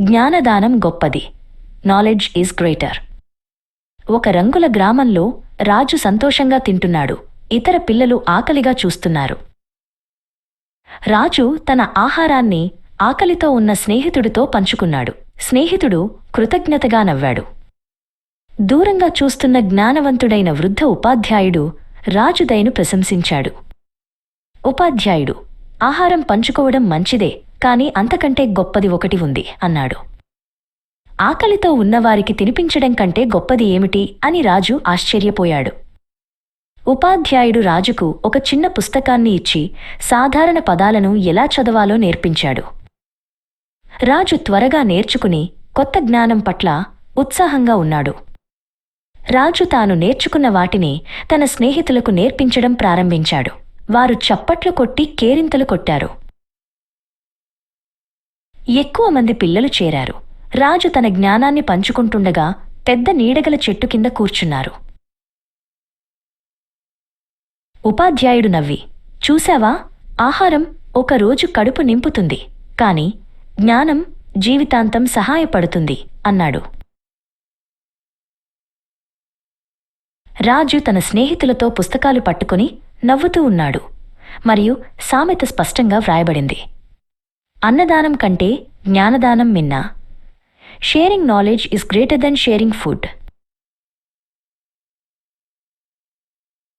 జ్ఞానదానం గొప్పది. Knowledge is greater ఒక రంగుల గ్రామంలో రాజు సంతోషంగా తింటున్నాడు. ఇతర పిల్లలు ఆకలిగా చూస్తున్నారు. రాజు తన ఆహారాన్ని ఆకలితో ఉన్న స్నేహితుడితో పంచుకున్నాడు. స్నేహితుడు కృతజ్ఞతగా నవ్వాడు. దూరంగా చూస్తున్న జ్ఞానవంతుడైన వృద్ధ ఉపాధ్యాయుడు రాజుదయను ప్రశంసించాడు. ఉపాధ్యాయుడు ఆహారం పంచుకోవడం మంచిదే కాని అంతకంటే గొప్పది ఒకటి ఉంది అన్నాడు. ఆకలితో ఉన్నవారికి తినిపించడం కంటే గొప్పది ఏమిటి అని రాజు ఆశ్చర్యపోయాడు. ఉపాధ్యాయుడు రాజుకు ఒక చిన్న పుస్తకాన్ని ఇచ్చి సాధారణ పదాలను ఎలా చదవాలో నేర్పించాడు. రాజు త్వరగా నేర్చుకుని కొత్త జ్ఞానం పట్ల ఉత్సాహంగా ఉన్నాడు. రాజు తాను నేర్చుకున్న వాటిని తన స్నేహితులకు నేర్పించడం ప్రారంభించాడు. వారు చప్పట్లు కొట్టి కేరింతలు కొట్టారు. ఎక్కువ మంది పిల్లలు చేరారు. రాజు తన జ్ఞానాన్ని పంచుకుంటుండగా పెద్ద నీడగల చెట్టు కింద కూర్చున్నారు. ఉపాధ్యాయుడు నవ్వి చూశావా? ఆహారం ఒక రోజు కడుపు నింపుతుంది. కాని జ్ఞానం జీవితాంతం సహాయపడుతుంది అన్నాడు. రాజు తన స్నేహితులతో పుస్తకాలు పట్టుకుని నవ్వుతూ ఉన్నాడు. మరియు సామెత స్పష్టంగా వ్రాయబడింది. అన్నదానం కంటే జ్ఞానదానం మిన్నా. Sharing knowledge is greater than sharing food.